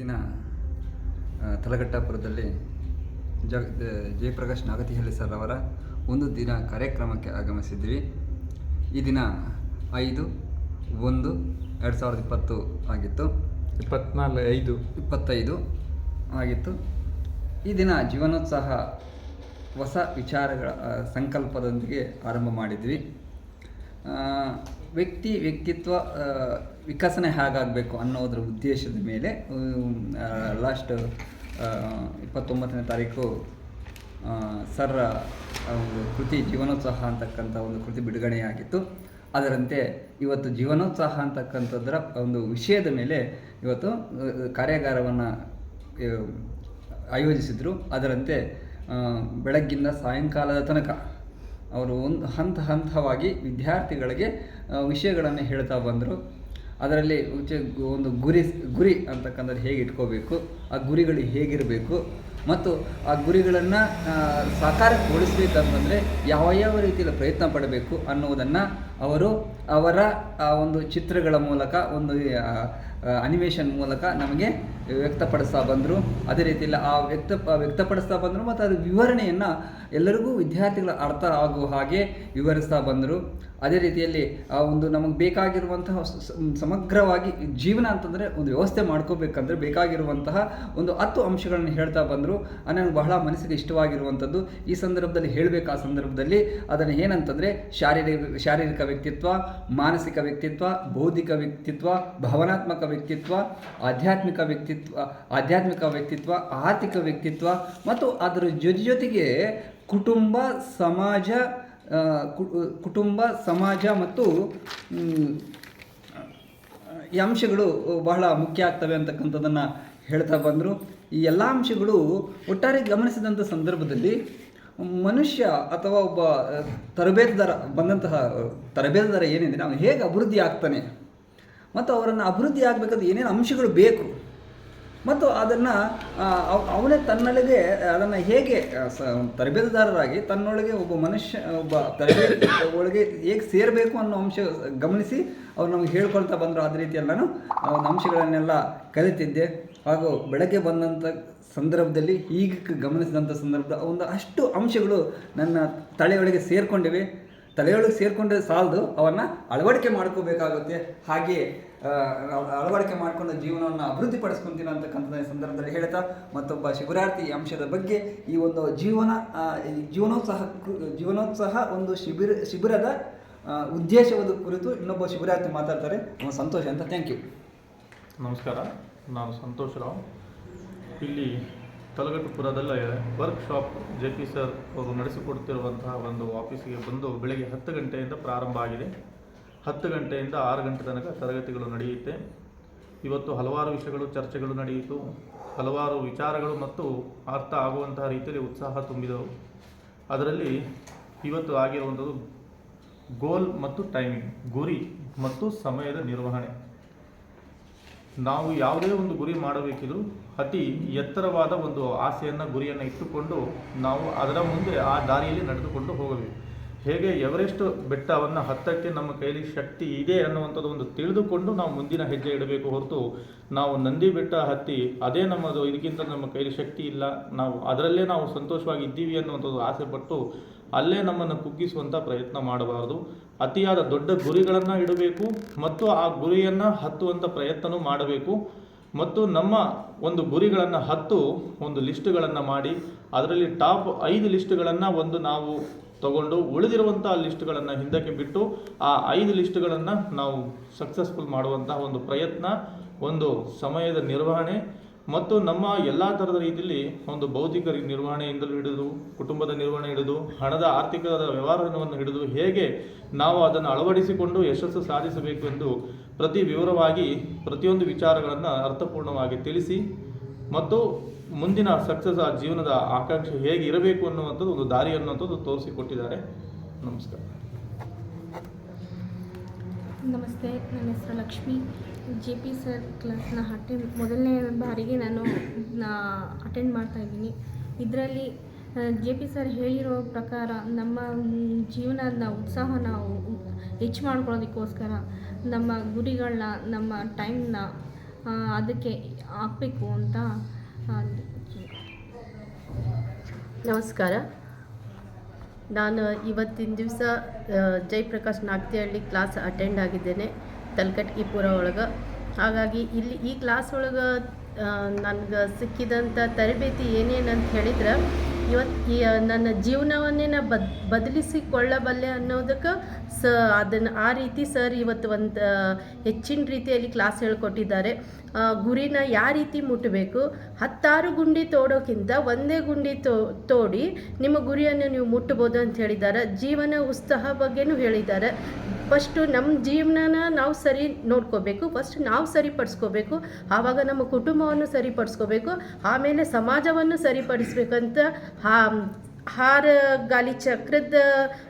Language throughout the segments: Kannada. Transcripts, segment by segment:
ದಿನ ತಲಘಟ್ಟಪುರದಲ್ಲಿ ಜ ಜಯಪ್ರಕಾಶ್ ನಾಗತಿಹಳ್ಳಿ ಸರ್ ಅವರ ಒಂದು ದಿನ ಕಾರ್ಯಕ್ರಮಕ್ಕೆ ಆಗಮಿಸಿದ್ವಿ. ಈ ದಿನ ಐದು ಒಂದು ಎರಡು ಸಾವಿರದ ಇಪ್ಪತ್ತು ಆಗಿತ್ತು. ಇಪ್ಪತ್ನಾಲ್ಕು ಐದು. ಇಪ್ಪತ್ತೈದು ಆಗಿತ್ತು. ಈ ದಿನ ಜೀವನೋತ್ಸಾಹ ಹೊಸ ವಿಚಾರಗಳ ಸಂಕಲ್ಪದೊಂದಿಗೆ ಆರಂಭ ಮಾಡಿದ್ವಿ. ವ್ಯಕ್ತಿ ವ್ಯಕ್ತಿತ್ವ ವಿಕಸನೆ ಹೇಗಾಗಬೇಕು ಅನ್ನೋದ್ರ ಉದ್ದೇಶದ ಮೇಲೆ ಲಾಸ್ಟ್ ಇಪ್ಪತ್ತೊಂಬತ್ತನೇ ತಾರೀಕು ಸರ್ ಒಂದು ಕೃತಿ ಜೀವನೋತ್ಸಾಹ ಅಂತಕ್ಕಂಥ ಒಂದು ಕೃತಿ ಬಿಡುಗಡೆಯಾಗಿತ್ತು. ಅದರಂತೆ ಇವತ್ತು ಜೀವನೋತ್ಸಾಹ ಅಂತಕ್ಕಂಥದ್ರ ಒಂದು ವಿಷಯದ ಮೇಲೆ ಇವತ್ತು ಕಾರ್ಯಾಗಾರವನ್ನು ಆಯೋಜಿಸಿದರು. ಅದರಂತೆ ಬೆಳಗ್ಗಿಂದ ಸಾಯಂಕಾಲದ ತನಕ ಅವರು ಒಂದು ಹಂತ ಹಂತವಾಗಿ ವಿದ್ಯಾರ್ಥಿಗಳಿಗೆ ವಿಷಯಗಳನ್ನು ಹೇಳ್ತಾ ಬಂದರು. ಅದರಲ್ಲಿ ಒಂದು ಗುರಿ ಗುರಿ ಅಂತಕ್ಕಂಥದ್ದು ಹೇಗೆ ಇಟ್ಕೋಬೇಕು, ಆ ಗುರಿಗಳು ಹೇಗಿರಬೇಕು, ಮತ್ತು ಆ ಗುರಿಗಳನ್ನು ಸಾಕಾರಗೊಳಿಸ್ಬೇಕಂತಂದರೆ ಯಾವ ಯಾವ ರೀತಿಯಲ್ಲಿ ಪ್ರಯತ್ನ ಪಡಬೇಕು ಅನ್ನುವುದನ್ನು ಅವರು ಅವರ ಒಂದು ಚಿತ್ರಗಳ ಮೂಲಕ, ಒಂದು ಅನಿಮೇಷನ್ ಮೂಲಕ ನಮಗೆ ವ್ಯಕ್ತಪಡಿಸ್ತಾ ಬಂದರು. ಅದೇ ರೀತಿಯಲ್ಲಿ ಆ ವ್ಯಕ್ತ ವ್ಯಕ್ತಪಡಿಸ್ತಾ ಬಂದರು ಮತ್ತು ಅದರ ವಿವರಣೆಯನ್ನು ಎಲ್ಲರಿಗೂ ವಿದ್ಯಾರ್ಥಿಗಳ ಅರ್ಥ ಆಗುವ ಹಾಗೆ ವಿವರಿಸ್ತಾ ಬಂದರು. ಅದೇ ರೀತಿಯಲ್ಲಿ, ಆ, ಒಂದು ನಮಗೆ ಬೇಕಾಗಿರುವಂತಹ ಸಮಗ್ರವಾಗಿ ಜೀವನ ಅಂತಂದರೆ ಒಂದು ವ್ಯವಸ್ಥೆ ಮಾಡ್ಕೋಬೇಕಂದ್ರೆ ಬೇಕಾಗಿರುವಂತಹ ಒಂದು ಹತ್ತು ಅಂಶಗಳನ್ನು ಹೇಳ್ತಾ ಬಂದರು. ನನಗೆ ಬಹಳ ಮನಸ್ಸಿಗೆ ಇಷ್ಟವಾಗಿರುವಂಥದ್ದು. ಈ ಸಂದರ್ಭದಲ್ಲಿ ಹೇಳಬೇಕು, ಆ ಸಂದರ್ಭದಲ್ಲಿ. ಅದನ್ನು ಏನಂತಂದರೆ, ಶಾರೀರಿಕ ಶಾರೀರಿಕ ವ್ಯಕ್ತಿತ್ವ, ಮಾನಸಿಕ ವ್ಯಕ್ತಿತ್ವ, ಬೌದ್ಧಿಕ ವ್ಯಕ್ತಿತ್ವ, ಭಾವನಾತ್ಮಕ ವ್ಯಕ್ತಿತ್ವ, ಆಧ್ಯಾತ್ಮಿಕ ವ್ಯಕ್ತಿತ್ವ ಆಧ್ಯಾತ್ಮಿಕ ವ್ಯಕ್ತಿತ್ವ, ಆರ್ಥಿಕ ವ್ಯಕ್ತಿತ್ವ ಮತ್ತು ಅದರ ಜೊತೆ ಜೊತೆಗೆ ಕುಟುಂಬ, ಸಮಾಜ ಕುಟುಂಬ, ಸಮಾಜ ಮತ್ತು ಈ ಅಂಶಗಳು ಬಹಳ ಮುಖ್ಯ ಆಗ್ತವೆ ಅಂತಕ್ಕಂಥದ್ದನ್ನು ಹೇಳ್ತಾ ಬಂದರು. ಈ ಎಲ್ಲ ಅಂಶಗಳು ಒಟ್ಟಾರೆ ಗಮನಿಸಿದಂಥ ಸಂದರ್ಭದಲ್ಲಿ ಮನುಷ್ಯ ಅಥವಾ ಒಬ್ಬ ತರಬೇತುದಾರ ಬಂದಂತಹ ತರಬೇತುದಾರ ಏನಿದೆ, ಅವನು ಹೇಗೆ ಅಭಿವೃದ್ಧಿ ಆಗ್ತಾನೆ? ಮತ್ತು ಅವರನ್ನು ಅಭಿವೃದ್ಧಿ ಆಗಬೇಕಾದ್ರೆ ಏನೇನು ಅಂಶಗಳು ಬೇಕು? ಮತ್ತು ಅದನ್ನು ಅವನೇ ತನ್ನೊಳಗೆ, ಅದನ್ನು ಹೇಗೆ ಸ, ತರಬೇತುದಾರರಾಗಿ ತನ್ನೊಳಗೆ ಒಬ್ಬ ಮನುಷ್ಯ, ಒಬ್ಬ ತರಬೇತಿ ಒಳಗೆ ಹೇಗೆ ಸೇರಬೇಕು ಅನ್ನೋ ಅಂಶ ಗಮನಿಸಿ, ಅವ್ರು ನಮಗೆ ಹೇಳ್ಕೊಳ್ತಾ ಬಂದರು. ಅದೇ ರೀತಿಯಲ್ಲಿ ನಾನು ಆ ಒಂದು ಅಂಶಗಳನ್ನೆಲ್ಲ ಕಲಿತಿದ್ದೆ. ಹಾಗೂ ಬೆಳಗ್ಗೆ ಬಂದಂಥ ಸಂದರ್ಭದಲ್ಲಿ ಈಗ ಗಮನಿಸಿದಂಥ ಸಂದರ್ಭದ ಒಂದು ಅಷ್ಟು ಅಂಶಗಳು ನನ್ನ ತಲೆಯೊಳಗೆ ಸೇರಿಕೊಂಡಿವೆ. ತಲೆಯೊಳಗೆ ಸೇರಿಕೊಂಡ್ರೆ ಸಾಲದು ಅವನ್ನು ಅಳವಡಿಕೆ ಮಾಡ್ಕೋಬೇಕಾಗುತ್ತೆ. ಹಾಗೆ ಆ, ಅಳವಡಿಕೆ ಮಾಡಿಕೊಂಡು ಜೀವನವನ್ನು ಅಭಿವೃದ್ಧಿ ಪಡಿಸ್ಕೊತೀನಿ ಅಂತಕ್ಕಂಥ ಸಂದರ್ಭದಲ್ಲಿ ಹೇಳ್ತಾ ಮತ್ತೊಬ್ಬ ಶಿಬಿರಾರ್ಥಿ ಅಂಶದ ಬಗ್ಗೆ ಈ ಒಂದು ಜೀವನ ಜೀವನೋತ್ಸಾಹ ಜೀವನೋತ್ಸಾಹ ಒಂದು ಶಿಬಿರ ಶಿಬಿರದ ಉದ್ದೇಶವದ ಕುರಿತು ಇನ್ನೊಬ್ಬ ಶಿಬಿರಾರ್ಥಿ ಮಾತಾಡ್ತಾರೆ. ಸಂತೋಷ ಅಂತ. ಥ್ಯಾಂಕ್ ಯು ನಮಸ್ಕಾರ. ನಾನು ಸಂತೋಷ್ ರಾವ್. ಇಲ್ಲಿ ತಲಗಟ್ಟುಪುರದಲ್ಲೇ ವರ್ಕ್ಶಾಪ್ ಜೆ ಪಿ ಸರ್ ಅವರು ನಡೆಸಿಕೊಡ್ತಿರುವಂತಹ ಒಂದು ಆಫೀಸಿಗೆ ಬಂದು ಬೆಳಗ್ಗೆ ಹತ್ತು ಗಂಟೆಯಿಂದ ಪ್ರಾರಂಭ ಆಗಿದೆ. ಹತ್ತು ಗಂಟೆಯಿಂದ ಆರು ಗಂಟೆ ತನಕ ತರಗತಿಗಳು ನಡೆಯುತ್ತೆ. ಇವತ್ತು ಹಲವಾರು ವಿಷಯಗಳು, ಚರ್ಚೆಗಳು ನಡೆಯಿತು. ಹಲವಾರು ವಿಚಾರಗಳು ಮತ್ತು ಅರ್ಥ ಆಗುವಂತಹ ರೀತಿಯಲ್ಲಿ ಉತ್ಸಾಹ ತುಂಬಿದವು. ಅದರಲ್ಲಿ ಇವತ್ತು ಆಗಿರುವಂಥದ್ದು ಗೋಲ್ ಮತ್ತು ಟೈಮಿಂಗ್, ಗುರಿ ಮತ್ತು ಸಮಯದ ನಿರ್ವಹಣೆ. ನಾವು ಯಾವುದೇ ಒಂದು ಗುರಿ ಮಾಡಬೇಕಿದ್ರೂ ಅತಿ ಎತ್ತರವಾದ ಒಂದು ಆಸೆಯನ್ನು, ಗುರಿಯನ್ನು ಇಟ್ಟುಕೊಂಡು ನಾವು ಅದರ ಮುಂದೆ ಆ ದಾರಿಯಲ್ಲಿ ನಡೆದುಕೊಂಡು ಹೋಗಬೇಕು. ಹೇಗೆ ಎವರೆಸ್ಟ್ ಬೆಟ್ಟವನ್ನು ಹತ್ತಕ್ಕೆ ನಮ್ಮ ಕೈಲಿ ಶಕ್ತಿ ಇದೆ ಅನ್ನುವಂಥದ್ದು ಒಂದು ತಿಳಿದುಕೊಂಡು ನಾವು ಮುಂದಿನ ಹೆಜ್ಜೆ ಇಡಬೇಕು ಹೊರತು ನಾವು ನಂದಿ ಬೆಟ್ಟ ಹತ್ತಿ ಅದೇ ನಮ್ಮದು, ಇದಕ್ಕಿಂತ ನಮ್ಮ ಕೈಲಿ ಶಕ್ತಿ ಇಲ್ಲ. ನಾವು ಅದರಲ್ಲೇ ನಾವು ಸಂತೋಷವಾಗಿ ಇದ್ದೀವಿ ಅನ್ನುವಂಥದ್ದು ಆಸೆ ಪಟ್ಟು ಅಲ್ಲೇ ನಮ್ಮನ್ನು ಕುಗ್ಗಿಸುವಂಥ ಪ್ರಯತ್ನ ಮಾಡಬಾರದು. ಅತಿಯಾದ ದೊಡ್ಡ ಗುರಿಗಳನ್ನು ಇಡಬೇಕು ಮತ್ತು ಆ ಗುರಿಯನ್ನು ಹತ್ತುವಂಥ ಪ್ರಯತ್ನವೂ ಮಾಡಬೇಕು. ಮತ್ತು ನಮ್ಮ ಒಂದು ಗುರಿಗಳನ್ನು ಹತ್ತು ಒಂದು ಲಿಸ್ಟ್ಗಳನ್ನು ಮಾಡಿ, ಅದರಲ್ಲಿ ಟಾಪ್ ಐದು ಲಿಸ್ಟ್ಗಳನ್ನು ಒಂದು ನಾವು ತಗೊಂಡು ಉಳಿದಿರುವಂಥ ಲಿಸ್ಟ್ಗಳನ್ನು ಹಿಂದಕ್ಕೆ ಬಿಟ್ಟು ಆ ಐದು ಲಿಸ್ಟ್ಗಳನ್ನು ನಾವು ಸಕ್ಸಸ್ಫುಲ್ ಮಾಡುವಂತಹ ಒಂದು ಪ್ರಯತ್ನ, ಒಂದು ಸಮಯದ ನಿರ್ವಹಣೆ ಮತ್ತು ನಮ್ಮ ಎಲ್ಲ ಥರದ ರೀತಿಯಲ್ಲಿ ಒಂದು ಭೌತಿಕ ನಿರ್ವಹಣೆಯಿಂದಲೂ ಹಿಡಿದು, ಕುಟುಂಬದ ನಿರ್ವಹಣೆ ಹಿಡಿದು, ಹಣದ ಆರ್ಥಿಕದ ವ್ಯವಹಾರವನ್ನು ಹಿಡಿದು ಹೇಗೆ ನಾವು ಅದನ್ನು ಅಳವಡಿಸಿಕೊಂಡು ಯಶಸ್ಸು ಸಾಧಿಸಬೇಕು ಎಂದು ಪ್ರತಿ ವಿವರವಾಗಿ ಪ್ರತಿಯೊಂದು ವಿಚಾರಗಳನ್ನು ಅರ್ಥಪೂರ್ಣವಾಗಿ ತಿಳಿಸಿ ಮತ್ತು ಮುಂದಿನ ಸಕ್ಸಸ್ ಆ ಜೀವನದ ಆಕಾಂಕ್ಷೆ ಹೇಗೆ ಇರಬೇಕು ಅನ್ನುವಂಥದ್ದು ಒಂದು ದಾರಿ ಅನ್ನುವಂಥದ್ದು ತೋರಿಸಿಕೊಟ್ಟಿದ್ದಾರೆ. ನಮಸ್ಕಾರ. ನಮಸ್ತೆ, ನನ್ನ ಹೆಸರು ಲಕ್ಷ್ಮಿ. ಜೆ ಪಿ ಸರ್ ಕ್ಲಾಸ್ನ ಅಟೆಂಡ್ ಮೊದಲನೇ ಬಾರಿಗೆ ನಾನು ಅಟೆಂಡ್ ಮಾಡ್ತಾ ಇದ್ದೀನಿ. ಇದರಲ್ಲಿ ಜೆ ಪಿ ಸರ್ ಹೇಳಿರೋ ಪ್ರಕಾರ ನಮ್ಮ ಜೀವನದ ಉತ್ಸಾಹ ನಾವು ಹೆಚ್ಚು ಮಾಡ್ಕೊಳ್ಳೋದಕ್ಕೋಸ್ಕರ ನಮ್ಮ ಗುರಿಗಳನ್ನ ನಮ್ಮ ಟೈಮ್ನ ಅದಕ್ಕೆ ಹಾಕಬೇಕು ಅಂತ ನಮಸ್ಕಾರ. ನಾನು ಇವತ್ತಿನ ದಿವಸ ಜಯಪ್ರಕಾಶ್ ನಾಗ್ತಿಹಳ್ಳಿ ಕ್ಲಾಸ್ ಅಟೆಂಡ್ ಆಗಿದ್ದೇನೆ, ತಲಕಟ್ಕಿಪುರ ಒಳಗೆ. ಹಾಗಾಗಿ ಇಲ್ಲಿ ಈ ಕ್ಲಾಸ್ ಒಳಗೆ ನನಗೆ ಸಿಕ್ಕಿದಂಥ ತರಬೇತಿ ಏನೇನು ಅಂತ ಹೇಳಿದ್ರೆ ಇವತ್ತು ಈ ನನ್ನ ಜೀವನವನ್ನೇ ನಾ ಬದ್, ಬದಲಿಸಿಕೊಳ್ಳಬಲ್ಲೆ ಅನ್ನೋದಕ್ಕೆ ಸ, ಅದನ್ನು ಆ ರೀತಿ ಸರ್ ಇವತ್ತು ಒಂದು ಹೆಚ್ಚಿನ ರೀತಿಯಲ್ಲಿ ಕ್ಲಾಸ್ ಹೇಳ್ಕೊಟ್ಟಿದ್ದಾರೆ. ಗುರಿನ ಯಾವ ರೀತಿ ಮುಟ್ಟಬೇಕು ಹತ್ತಾರು ಗುಂಡಿ ತೋಡೋಕ್ಕಿಂತ ಒಂದೇ ಗುಂಡಿ ತೋ, ತೋಡಿ ನಿಮ್ಮ ಗುರಿಯನ್ನು ನೀವು ಮುಟ್ಟಬೋದು ಅಂತ ಹೇಳಿದ್ದಾರೆ. ಜೀವನ ಉತ್ಸಾಹ ಬಗ್ಗೆನೂ ಹೇಳಿದ್ದಾರೆ. ಫಸ್ಟು ನಮ್ಮ ಜೀವನನ ನಾವು ಸರಿ ನೋಡ್ಕೋಬೇಕು. ಫಸ್ಟ್ ನಾವು ಸರಿಪಡಿಸ್ಕೋಬೇಕು. ಆವಾಗ ನಮ್ಮ ಕುಟುಂಬವನ್ನು ಸರಿಪಡಿಸ್ಕೋಬೇಕು. ಆಮೇಲೆ ಸಮಾಜವನ್ನು ಸರಿಪಡಿಸ್ಬೇಕಂತ ಹಾ, ಹಾರ ಗಾಲಿ ಚಕ್ರದ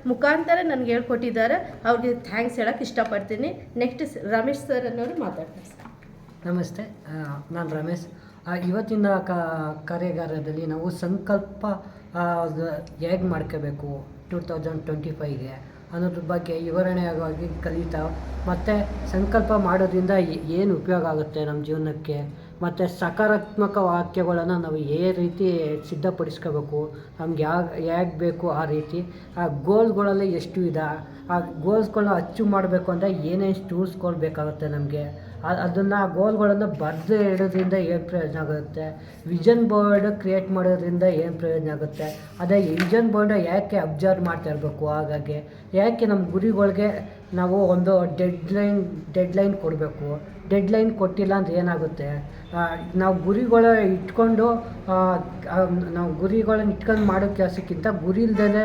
ಮುಖಾಂತರ ನನಗೆ ಹೇಳ್ಕೊಟ್ಟಿದ್ದಾರೆ. ಅವ್ರಿಗೆ ಥ್ಯಾಂಕ್ಸ್ ಹೇಳಕ್ಕೆ ಇಷ್ಟಪಡ್ತೀನಿ. ನೆಕ್ಸ್ಟ್ ರಮೇಶ್ ಸರ್ ಅನ್ನೋರು ಮಾತಾಡ್ತಾರೆ. ನಮಸ್ತೆ ನಾನು ರಮೇಶ್. ಇವತ್ತಿನ ಕ, ಕಾರ್ಯಾಗಾರದಲ್ಲಿ ನಾವು ಸಂಕಲ್ಪ ಹೇಗೆ ಮಾಡ್ಕೋಬೇಕು ಟೂ ತೌಸಂಡ್ ಟ್ವೆಂಟಿ ಫೈವ್ಗೆ ಅನ್ನೋದ್ರ ಬಗ್ಗೆ ವಿವರಣೆಯಾಗಿ ಕಲಿತಾ ಮತ್ತು ಸಂಕಲ್ಪ ಮಾಡೋದ್ರಿಂದ ಏನು ಉಪಯೋಗ ಆಗುತ್ತೆ ನಮ್ಮ ಜೀವನಕ್ಕೆ? ಮತ್ತು ಸಕಾರಾತ್ಮಕ ವಾಕ್ಯಗಳನ್ನು ನಾವು ಏ ರೀತಿ ಸಿದ್ಧಪಡಿಸ್ಕೋಬೇಕು? ನಮ್ಗೆ ಯಾವ ಹೇಗೆ ಬೇಕು ಆ ರೀತಿ? ಆ ಗೋಲ್ಗಳಲ್ಲಿ ಎಷ್ಟು ಇದೆ? ಆ ಗೋಲ್ಸ್ಗಳನ್ನ ಅಚೀವ್ ಮಾಡಬೇಕು ಅಂದರೆ ಏನೇನು ಟೂಲ್ಸ್ಗಳು ಬೇಕಾಗುತ್ತೆ ನಮಗೆ? ಅದನ್ನು ಗೋಲ್ಗಳನ್ನು ಬರೆದು ಇಡೋದ್ರಿಂದ ಏನು ಪ್ರಯೋಜನ ಆಗುತ್ತೆ? ವಿಷನ್ ಬೋರ್ಡ್ ಕ್ರಿಯೇಟ್ ಮಾಡೋದ್ರಿಂದ ಏನು ಪ್ರಯೋಜನ ಆಗುತ್ತೆ? ಅದೇ ವಿಷನ್ ಬೋರ್ಡ್ ಯಾಕೆ ಅಬ್ಸರ್ವ್ ಮಾಡ್ತಾ ಇರಬೇಕು ಹಾಗಾಗಿ? ಯಾಕೆ ನಮ್ಮ ಗುರಿಗಳಿಗೆ ನಾವು ಒಂದು ಡೆಡ್ ಲೈನ್ ಡೆಡ್ ಲೈನ್ ಕೊಡಬೇಕು? ಡೆಡ್ಲೈನ್ ಕೊಟ್ಟಿಲ್ಲ ಅಂದ್ರೆ ಏನಾಗುತ್ತೆ? ನಾವು ಗುರಿಗಳ ಇಟ್ಕೊಂಡು ನಾವು ಗುರಿಗಳನ್ನ ಇಟ್ಕೊಂಡು ಮಾಡೋ ಕೆಲಸಕ್ಕಿಂತ ಗುರಿ ಇಲ್ದೇ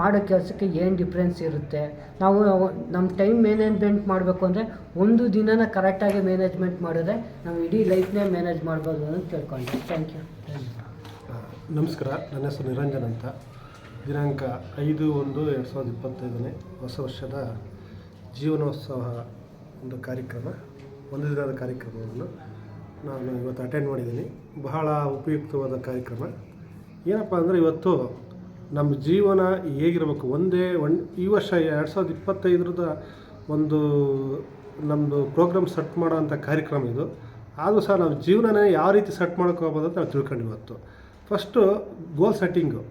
ಮಾಡೋ ಕೆಲಸಕ್ಕೆ ಏನು ಡಿಫ್ರೆನ್ಸ್ ಇರುತ್ತೆ? ನಾವು ನಮ್ಮ ಟೈಮ್ ಮ್ಯಾನೇಜ್ಮೆಂಟ್ ಮಾಡಬೇಕು ಅಂದರೆ ಒಂದು ದಿನನ ಕರೆಕ್ಟಾಗಿ ಮ್ಯಾನೇಜ್ಮೆಂಟ್ ಮಾಡಿದ್ರೆ ನಾವು ಇಡೀ ಲೈಫ್ನೇ ಮ್ಯಾನೇಜ್ ಮಾಡ್ಬೋದು ಅಂತ ತಿಳ್ಕೊಂಡೆ. ಥ್ಯಾಂಕ್ ಯು ನಮಸ್ಕಾರ. ನನ್ನ ಹೆಸರು ನಿರಂಜನ್ ಅಂತ. ದಿನಾಂಕ ಐದು ಒಂದು ಎರಡು ಸಾವಿರದ ಇಪ್ಪತ್ತೈದನೇ ಹೊಸ ವರ್ಷದ ಜೀವನೋತ್ಸವ ಒಂದು ಕಾರ್ಯಕ್ರಮ. ಒಂದು ದಿನದ ಕಾರ್ಯಕ್ರಮವನ್ನು ನಾನು ಇವತ್ತು ಅಟೆಂಡ್ ಮಾಡಿದ್ದೀನಿ. ಬಹಳ ಉಪಯುಕ್ತವಾದ ಕಾರ್ಯಕ್ರಮ. ಏನಪ್ಪ ಅಂದರೆ ಇವತ್ತು ನಮ್ಮ ಜೀವನ ಹೇಗಿರಬೇಕು? ಒಂದೇ ಒನ್, ಈ ವರ್ಷ ಎರಡು ಸಾವಿರದ ಇಪ್ಪತ್ತೈದರದ ಒಂದು ನಮ್ಮದು ಪ್ರೋಗ್ರಾಮ್ ಸೆಟ್ ಮಾಡೋವಂಥ ಕಾರ್ಯಕ್ರಮ ಇದು. ಆದರೂ ಸಹ ನಾವು ಜೀವನನೇ ಯಾವ ರೀತಿ ಸೆಟ್ ಮಾಡ್ಕೋಬೋದು ಅಂತ ನಾವು ತಿಳ್ಕೊಂಡು ಇವತ್ತು. ಫಸ್ಟು ಗೋಲ್ ಸೆಟ್ಟಿಂಗು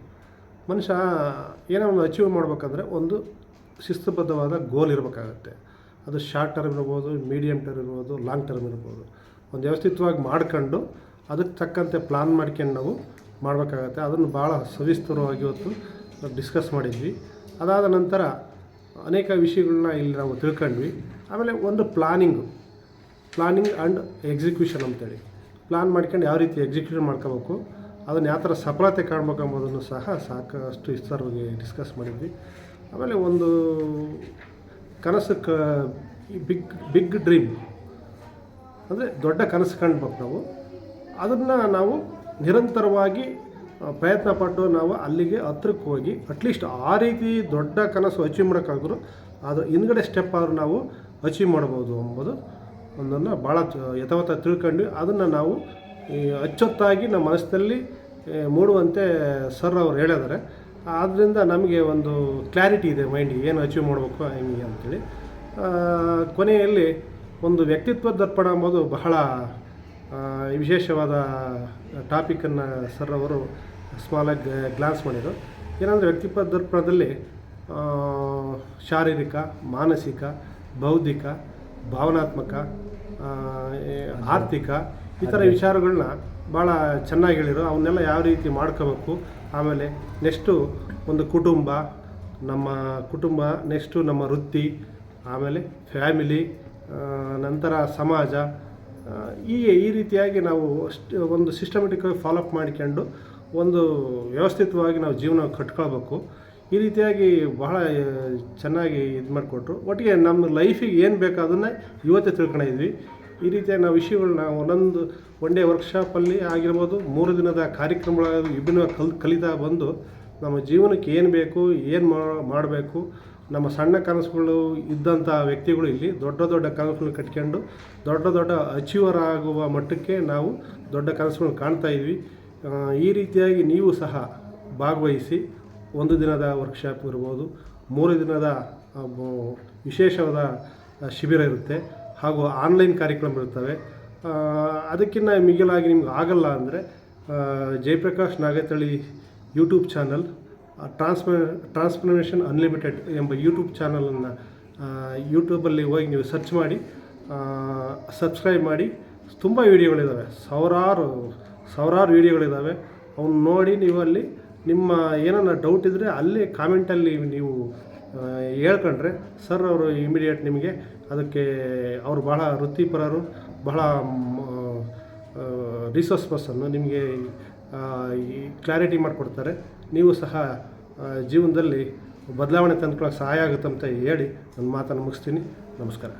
ಮನುಷ್ಯ ಏನೋ ಒಂದು ಅಚೀವ್ ಮಾಡಬೇಕಂದ್ರೆ ಒಂದು ಶಿಸ್ತುಬದ್ಧವಾದ ಗೋಲ್ ಇರಬೇಕಾಗತ್ತೆ. ಅದು ಶಾರ್ಟ್ ಟರ್ಮ್ ಇರ್ಬೋದು ಮೀಡಿಯಮ್ ಟರ್ಮ್ ಇರ್ಬೋದು, ಲಾಂಗ್ ಟರ್ಮ್ ಇರ್ಬೋದು. ಒಂದು ವ್ಯವಸ್ಥಿತವಾಗಿ ಮಾಡ್ಕೊಂಡು ಅದಕ್ಕೆ ತಕ್ಕಂತೆ ಪ್ಲಾನ್ ಮಾಡ್ಕೊಂಡು ನಾವು ಮಾಡಬೇಕಾಗತ್ತೆ. ಅದನ್ನು ಭಾಳ ಸವಿಸ್ತರವಾಗಿ ಇವತ್ತು ಡಿಸ್ಕಸ್ ಮಾಡಿದ್ವಿ. ಅದಾದ ನಂತರ ಅನೇಕ ವಿಷಯಗಳನ್ನ ಇಲ್ಲಿ ನಾವು ತಿಳ್ಕೊಂಡ್ವಿ. ಆಮೇಲೆ ಒಂದು ಪ್ಲಾನಿಂಗು ಪ್ಲಾನಿಂಗ್ ಆ್ಯಂಡ್ ಎಕ್ಸಿಕ್ಯೂಷನ್ ಅಂತೇಳಿ. ಪ್ಲಾನ್ ಮಾಡ್ಕೊಂಡು ಯಾವ ರೀತಿ ಎಕ್ಸಿಕ್ಯೂಷನ್ ಮಾಡ್ಕೋಬೇಕು, ಅದನ್ನು ಯಾವ ಥರ ಸಫಲತೆ ಕಾಣ್ಬೇಕು ಎಂಬುದನ್ನು ಸಹ ಸಾಕಷ್ಟು ವಿಸ್ತಾರವಾಗಿ ಡಿಸ್ಕಸ್ ಮಾಡಿದ್ವಿ. ಆಮೇಲೆ ಒಂದು ಕನಸು ಕ ಬಿಗ್ ಬಿಗ್ ಡ್ರೀಮ್. ಅಂದರೆ ದೊಡ್ಡ ಕನಸು ಕಾಣ್ಬೇಕು ನಾವು. ಅದನ್ನು ನಾವು ನಿರಂತರವಾಗಿ ಪ್ರಯತ್ನ ಪಟ್ಟು ನಾವು ಅಲ್ಲಿಗೆ ಹತ್ರಕ್ಕೆ ಹೋಗಿ ಅಟ್ಲೀಸ್ಟ್ ಆ ರೀತಿ ದೊಡ್ಡ ಕನಸು ಅಚೀವ್ ಮಾಡೋಕ್ಕಾದ್ರು ಅದು ಹಿಂದ್ಗಡೆ ಸ್ಟೆಪ್ ಆದರೂ ನಾವು ಅಚೀವ್ ಮಾಡ್ಬೋದು ಎಂಬುದು ಒಂದನ್ನು ಭಾಳ ಯಥಾವತ್ತ ತಿಳ್ಕೊಂಡ್ವಿ ಅದನ್ನು ನಾವು ಅಚ್ಚೊತ್ತಾಗಿ ನಮ್ಮ ಮನಸ್ಸಿನಲ್ಲಿ ಮೂಡುವಂತೆ ಸರ್ ಅವ್ರು ಹೇಳಿದ್ದಾರೆ ಆದ್ದರಿಂದ ನಮಗೆ ಒಂದು ಕ್ಲಾರಿಟಿ ಇದೆ ಮೈಂಡಿಗೆ ಏನು ಅಚೀವ್ ಮಾಡಬೇಕು ಹೆಂಗೆ ಅಂತೇಳಿ. ಕೊನೆಯಲ್ಲಿ ಒಂದು ವ್ಯಕ್ತಿತ್ವ ದರ್ಪಣ ಎಂಬುದು ಬಹಳ ವಿಶೇಷವಾದ ಟಾಪಿಕನ್ನು ಸರ್ ಅವರು ಸ್ಮಾಲಾಗಿ ಗ್ಲಾನ್ಸ್ ಮಾಡಿದರು. ಏನಂದರೆ ವ್ಯಕ್ತಿತ್ವ ದರ್ಪಣದಲ್ಲಿ ಶಾರೀರಿಕ ಮಾನಸಿಕ ಬೌದ್ಧಿಕ ಭಾವನಾತ್ಮಕ ಆರ್ಥಿಕ ಈ ಥರ ವಿಚಾರಗಳನ್ನ ಭಾಳ ಚೆನ್ನಾಗಿ ಹೇಳಿರು ಅವನ್ನೆಲ್ಲ ಯಾವ ರೀತಿ ಮಾಡ್ಕೋಬೇಕು? ಆಮೇಲೆ ನೆಕ್ಸ್ಟು ಒಂದು ಕುಟುಂಬ, ನಮ್ಮ ಕುಟುಂಬ, ನೆಕ್ಸ್ಟು ನಮ್ಮ ವೃತ್ತಿ, ಆಮೇಲೆ ಫ್ಯಾಮಿಲಿ ನಂತರ ಸಮಾಜ ಈ ಈ ರೀತಿಯಾಗಿ ನಾವು ಒಂದು ಸಿಸ್ಟಮೆಟಿಕ್ಕಾಗಿ ಫಾಲೋಅಪ್ ಮಾಡಿಕೊಂಡು ಒಂದು ವ್ಯವಸ್ಥಿತವಾಗಿ ನಾವು ಜೀವನ ಕಟ್ಕೊಳ್ಬೇಕು. ಈ ರೀತಿಯಾಗಿ ಬಹಳ ಚೆನ್ನಾಗಿ ಇದು ಮಾಡಿಕೊಟ್ರು ಒಟ್ಟಿಗೆ ನಮ್ಮ ಲೈಫಿಗೆ ಏನು ಬೇಕು ಇವತ್ತೇ ತಿಳ್ಕೊಂಡಿದ್ವಿ. ಈ ರೀತಿಯ ನಾವು ವಿಷಯಗಳನ್ನ ಒಂದೊಂದು ಒನ್ ಡೇ ವರ್ಕ್ಶಾಪಲ್ಲಿ ಆಗಿರ್ಬೋದು, ಮೂರು ದಿನದ ಕಾರ್ಯಕ್ರಮಗಳಾಗಿ ವಿಭಿನ್ನ ಕಲ್, ಕಲಿತಾ ಬಂದು ನಮ್ಮ ಜೀವನಕ್ಕೆ ಏನು ಬೇಕು, ಏನು ಮಾಡಬೇಕು, ನಮ್ಮ ಸಣ್ಣ ಕನಸುಗಳು ಇದ್ದಂಥ ವ್ಯಕ್ತಿಗಳು ಇಲ್ಲಿ ದೊಡ್ಡ ದೊಡ್ಡ ಕನಸುಗಳು ಕಟ್ಕೊಂಡು ದೊಡ್ಡ ದೊಡ್ಡ ಅಚೀವರ್ ಆಗುವ ಮಟ್ಟಕ್ಕೆ ನಾವು ದೊಡ್ಡ ಕನಸುಗಳನ್ನು ಕಾಣ್ತಾ ಇದ್ವಿ. ಈ ರೀತಿಯಾಗಿ ನೀವು ಸಹ ಭಾಗವಹಿಸಿ ಒಂದು ದಿನದ ವರ್ಕ್ಶಾಪ್ ಇರ್ಬೋದು, ಮೂರು ದಿನದ ವಿಶೇಷವಾದ ಶಿಬಿರ ಇರುತ್ತೆ. ಹಾಗೂ ಆನ್ಲೈನ್ ಕಾರ್ಯಕ್ರಮ ಇರ್ತವೆ ಅದಕ್ಕಿಂತ ಮಿಗಿಲಾಗಿ ನಿಮ್ಗೆ ಆಗಲ್ಲ ಅಂದರೆ Jayaprakash Nagathali YouTube channel trans transformation unlimited ಎಂಬ ಯೂಟ್ಯೂಬ್ ಚಾನಲನ್ನು ಯೂಟ್ಯೂಬಲ್ಲಿ ಹೋಗಿ ನೀವು ಸರ್ಚ್ ಮಾಡಿ ಸಬ್ಸ್ಕ್ರೈಬ್ ಮಾಡಿ. ತುಂಬ ವೀಡಿಯೋಗಳಿದ್ದಾವೆ ಸಾವಿರಾರು ಸಾವಿರಾರು ವೀಡಿಯೋಗಳಿದ್ದಾವೆ ಅವನ್ನ ನೋಡಿ ನೀವು ಅಲ್ಲಿ ನಿಮ್ಮ ಏನನ್ನ ಡೌಟ್ ಇದ್ದರೆ ಅಲ್ಲೇ ಕಾಮೆಂಟಲ್ಲಿ ನೀವು ಹೇಳ್ಕೊಂಡ್ರೆ ಸರ್ ಅವರು ಇಮಿಡಿಯೇಟ್ ನಿಮಗೆ ಅದಕ್ಕೆ ಅವರು ಬಹಳ ವೃತ್ತಿಪರರು, ಬಹಳ ರಿಸೋರ್ಸ್ ಪರ್ಸನ್ನು ನಿಮಗೆ ಈ ಕ್ಲಾರಿಟಿ ಮಾಡಿಕೊಡ್ತಾರೆ. ನೀವು ಸಹ ಜೀವನದಲ್ಲಿ ಬದಲಾವಣೆ ತಂದ್ಕೊಳ್ಳೋಕೆ ಸಹಾಯ ಆಗುತ್ತೆ ಅಂತ ಹೇಳಿ ನನ್ನ ಮಾತನ್ನು ಮುಗಿಸ್ತೀನಿ. ನಮಸ್ಕಾರ.